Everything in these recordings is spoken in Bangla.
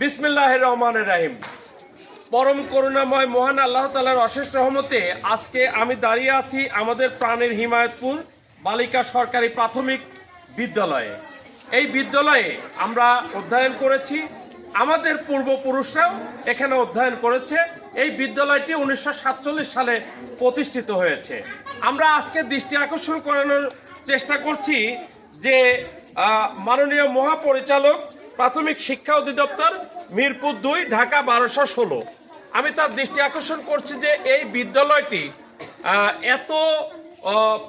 বিসমিল্লাহ রহমান রাহিম। পরম করুণাময় মহান আল্লাহ তালার অশেষ রহমতে আজকে আমি দাঁড়িয়ে আছি আমাদের প্রাণের হিমায়তপুর বালিকা সরকারি প্রাথমিক বিদ্যালয়ে। এই বিদ্যালয়ে আমরা অধ্যয়ন করেছি, আমাদের পূর্বপুরুষরাও এখানে অধ্যয়ন করেছে। এই বিদ্যালয়টি উনিশশো সাতচল্লিশ সালে প্রতিষ্ঠিত হয়েছে। আমরা আজকে দৃষ্টি আকর্ষণ করানোর চেষ্টা করছি যে মাননীয় মহাপরিচালক প্রাথমিক শিক্ষা অধিদপ্তর, মিরপুর দুই, ঢাকা বারোশো ষোলো। আমি তার দৃষ্টি আকর্ষণ করছি যে এই বিদ্যালয়টি এত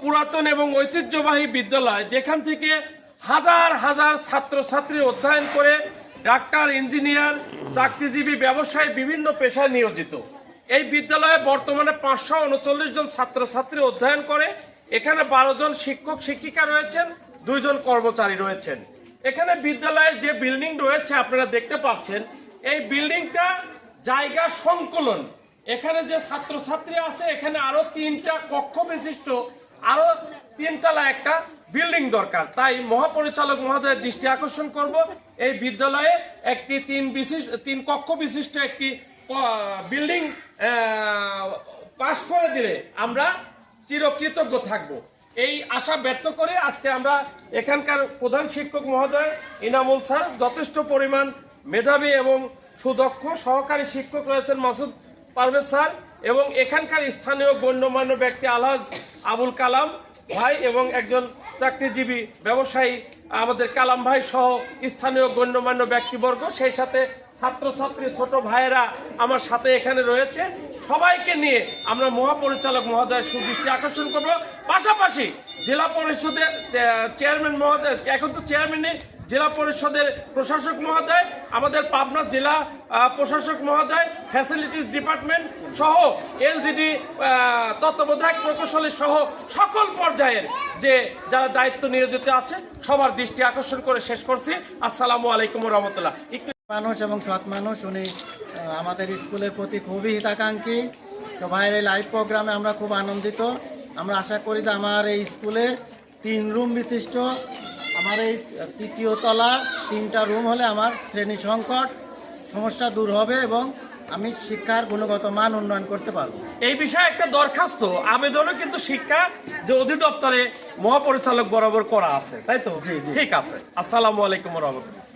পুরাতন এবং ঐতিহ্যবাহী বিদ্যালয় যেখান থেকে হাজার হাজার ছাত্রছাত্রী অধ্যয়ন করে ডাক্তার, ইঞ্জিনিয়ার, চাকরিজীবী, ব্যবসায়ী, বিভিন্ন পেশায় নিয়োজিত। এই বিদ্যালয়ে বর্তমানে পাঁচশো উনচল্লিশ জন ছাত্রছাত্রী অধ্যয়ন করে, এখানে বারো জন শিক্ষক, শিক্ষিকা রয়েছেন দুইজন কর্মচারী রয়েছেন। এখানে বিদ্যালয়ের যে বিল্ডিং রয়েছে, আপনারা দেখতে পাচ্ছেন, এই বিল্ডিংটা জায়গা সংকলন। এখানে যে ছাত্রছাত্রী আছে, এখানে আরও তিনটা কক্ষ বিশিষ্ট, আরও তিনতলা একটা বিল্ডিং দরকার। তাই মহাপরিচালক মহোদয়ের দৃষ্টি আকর্ষণ করব। এই বিদ্যালয়ে একটি তিন বিশিষ্ট, তিন কক্ষ বিশিষ্ট একটি বিল্ডিং পাশ করে দিলে আমরা চিরকৃতজ্ঞ থাকব। এই আশা ব্যর্থ করে আজকে আমরা এখানকার প্রধান শিক্ষক মহোদয় ইনামুল স্যার যথেষ্ট পরিমাণ মেধাবী এবং সুদক্ষ সহকারী শিক্ষক রয়েছেন মাসুদ পারভেজ স্যার এবং এখানকার স্থানীয় গণ্যমান্য ব্যক্তি আলহাজ আবুল কালাম ভাই এবং একজন চাকরিজীবী ব্যবসায়ী আমাদের কালাম ভাই সহ স্থানীয় গণ্যমান্য ব্যক্তিবর্গ, সেই সাথে ছাত্রছাত্রী, ছোট ভাইয়েরা আমার সাথে এখানে রয়েছে। সবাইকে নিয়ে আমরা মহাপরিচালক মহোদয়ের সুদৃষ্টি আকর্ষণ করব। পাশাপাশি জেলা পরিষদের চেয়ারম্যান মহোদয়, এখন তো চেয়ারম্যানই জেলা পরিষদের প্রশাসক মহোদয়, আমাদের পাবনা জেলা প্রশাসক মহোদয় ফ্যাসিলিটিস ডিপার্টমেন্ট সহ এলজিডি তত্ত্বাবধায়ক প্রকৌশলী সহ সকল পর্যায়ের যে যারা দায়িত্ব নিয়োজিত আছে, সবার দৃষ্টি আকর্ষণ করে শেষ করছি। আসসালামু আলাইকুম রহমতুল্লাহ। মানুষ এবং সৎ মানুষ, উনি আমাদের স্কুলের প্রতি খুবই হিতাকাঙ্ক্ষী। তো ভাইয়ের এই লাইভ প্রোগ্রামে আমরা খুব আনন্দিত। আমরা আশা করি যে আমার এই স্কুলে তিন রুম বিশিষ্ট আমার এই তৃতীয় তলা তিনটা রুম হলে আমার শ্রেণি সংকট সমস্যা দূর হবে এবং আমি শিক্ষার গুণগত মান উন্নয়ন করতে পারব। এই বিষয়ে একটা দরখাস্ত আবেদনও কিন্তু শিক্ষা যে অধিদপ্তরে মহাপরিচালক বরাবর করা আছে তাই তো? জি, জি। ঠিক আছে। আসসালামু আলাইকুম রহমতুল্লাহ।